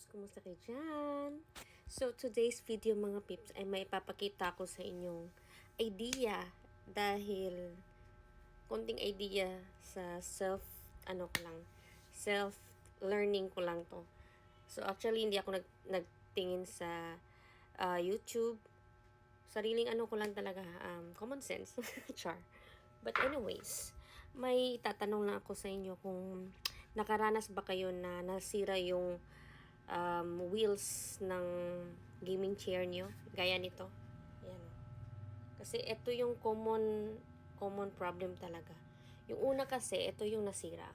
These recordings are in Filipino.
pips, kumusta kayo dyan? So, today's video mga pips ay may papakita ko sa inyong idea dahil konting idea sa self, ano ko lang, self-learning ko lang to. So, actually, hindi ako nag, nagtingin sa ah, YouTube. Sariling ano ko lang talaga, um, common sense. Char. But anyways, may tatanong lang ako sa inyo kung nakaranas ba kayo na nasira yung um, wheels ng gaming chair nyo? Gaya nito. Yan. Kasi ito yung common common problem talaga. Yung una kasi, ito yung nasira.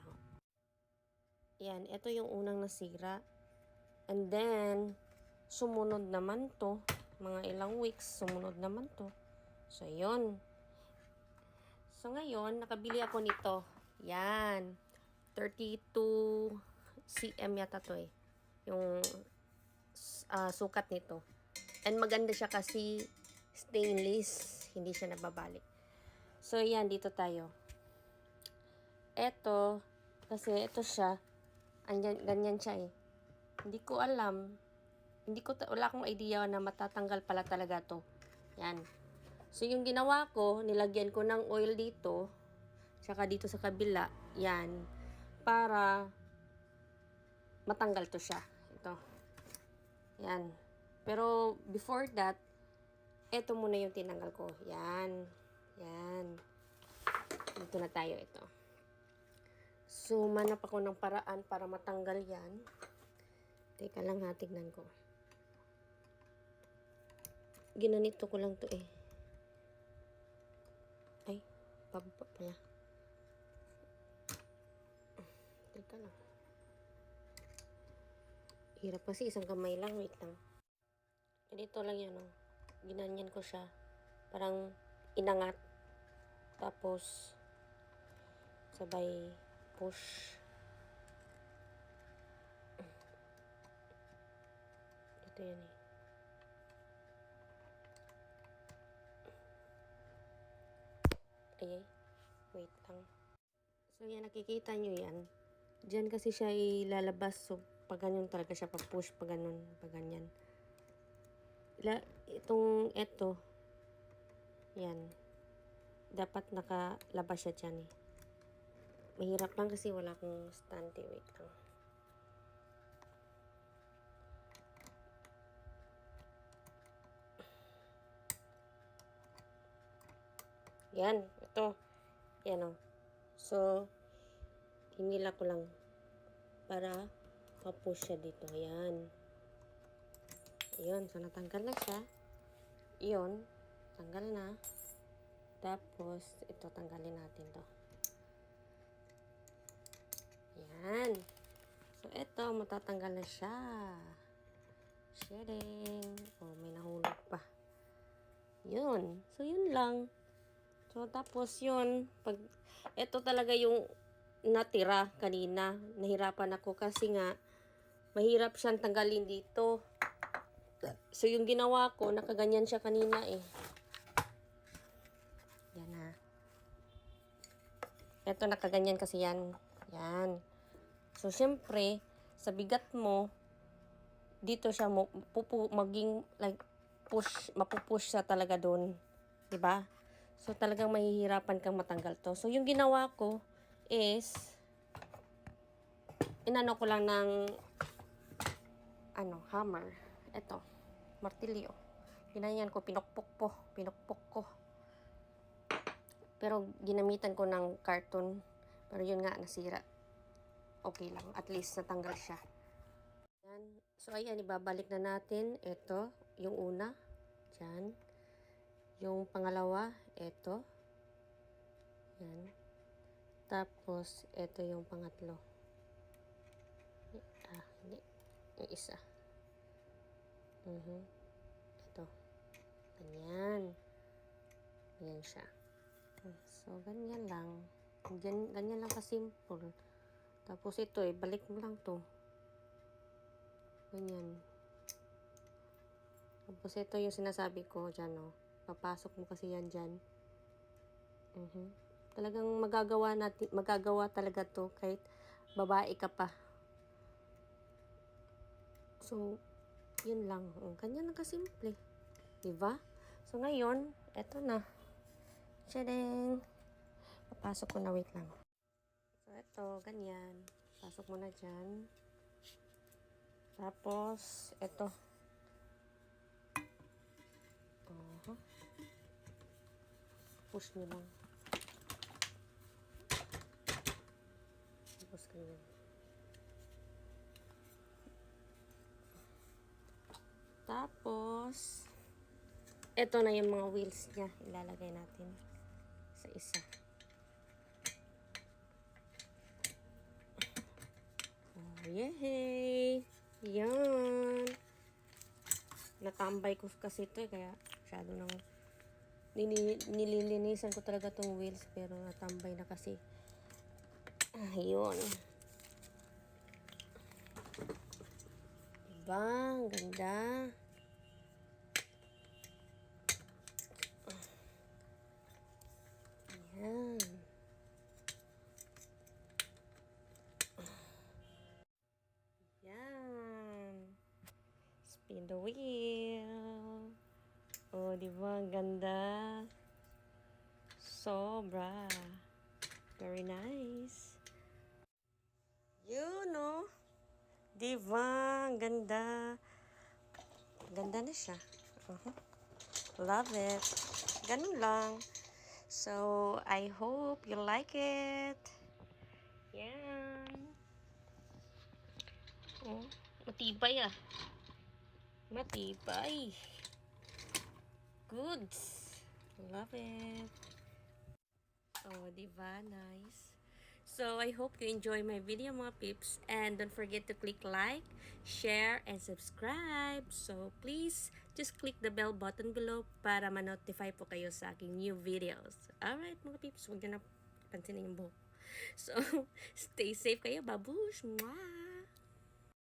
Yan, ito yung unang nasira. And then, sumunod naman to. Mga ilang weeks, sumunod naman to. So, yun. So, ngayon, nakabili ako nito. Yan. 32 cm yata to eh. Yung ah, sukat nito. And maganda siya kasi stainless. Hindi siya nababalik. So, yan. Dito tayo. Eto. Kasi ito siya. Andyan, ganyan siya eh. Hindi ko alam. Hindi ko, wala akong idea na matatanggal pala talaga to. Yan. So, yung ginawa ko, nilagyan ko ng oil dito. Tsaka dito sa kabila. Yan. Para matanggal to siya. Ito. Yan. Pero, before that, ito muna yung tinanggal ko. Yan. Yan. Dito na tayo ito. So, manap ako ng paraan para matanggal yan. Teka lang ha, tignan ko. Ginanito ko lang to eh. Ay, pababa pala. Teka lang. Hirap kasi isang kamay lang. Wait lang. Ganito lang yan oh. Ginanyan ko siya. Parang inangat. Tapos, sabay push. Dito yan eh. Ay, ay. Wait lang. So, yan, nakikita nyo yan. Diyan kasi siya ilalabas. So, pag ganyan talaga siya, pag push, pag ganun, pag ganyan. La, itong, eto, yan. Dapat nakalabas siya dyan eh. Mahirap lang kasi wala akong stand eh. Wait lang. Yan, ito. Yan o. So, hinila ko lang para pa-push siya dito. Ayan. Ayun, so natanggal na siya. Iyon, tanggal na. Tapos, ito, tanggalin natin to. Yan. So, ito, matatanggal na siya. Sharing. Oh, may nahulog pa. Yun. So, yun lang. So, tapos yun, pag, ito talaga yung natira kanina. Nahirapan ako kasi nga, mahirap siyang tanggalin dito. So, yung ginawa ko, nakaganyan siya kanina eh. Yan na. Ito, nakaganyan kasi yan. Yan. So, syempre, sa bigat mo, dito siya pupu, maging, like, push, mapupush siya talaga doon. 'Di ba? So, talagang mahihirapan kang matanggal to. So, yung ginawa ko is, inano ko lang ng, ano, hammer. Ito, martilyo. Ginanyan ko, pinukpok po. Pinukpok ko. Pero, ginamitan ko ng carton. Pero yun nga, nasira. Okay lang. At least, natanggal siya. Yan. So, ayan, ibabalik na natin. Ito, yung una. Diyan. Yung pangalawa, ito. Yan. Tapos, ito yung pangatlo. Ah, hindi. Yung isa. Mhm. Ito. Ganyan. Ganyan siya. So, ganyan lang. Ganyan, ganyan lang kasimple. Tapos ito eh, balik mo lang to. Ganyan. Tapos ito yung sinasabi ko dyan, oh. Papasok mo kasi yan dyan. Mhm. Talagang magagawa natin, magagawa talaga to kahit babae ka pa. So, yun lang. Oh, ganyan na kasimple. Diba? So, ngayon, eto na. Tadang! Papasok ko na, wait lang. So, eto, ganyan. Pasok mo na dyan. Tapos, eto. Uh Push nyo lang. Tapos ganyan. Tapos, eto na yung mga wheels niya. Ilalagay natin sa isa. Oh, yay! Yan! Natambay ko kasi ito eh, kaya masyado nang nililinisan ko talaga tong wheels pero natambay na kasi. Ayun. Diba? Ang ganda. Ayan. Spin the wheel. Oh, di ba? Ang ganda. Sobra. Very nice. You know. Di ba? Ang ganda. Ganda na siya. Uh-huh. Love it. Ganun lang. So, I hope you like it. Yan. Oh, matibay ah. Matibay. Goods. Love it. Oh, diba? Nice. So, I hope you enjoy my video mga pips. And don't forget to click like, share, and subscribe. So, please, just click the bell button below para ma-notify po kayo sa aking new videos. Alright mga pips, huwag nyo na pansinin yung buhok. So, stay safe kayo, babush! Mwah!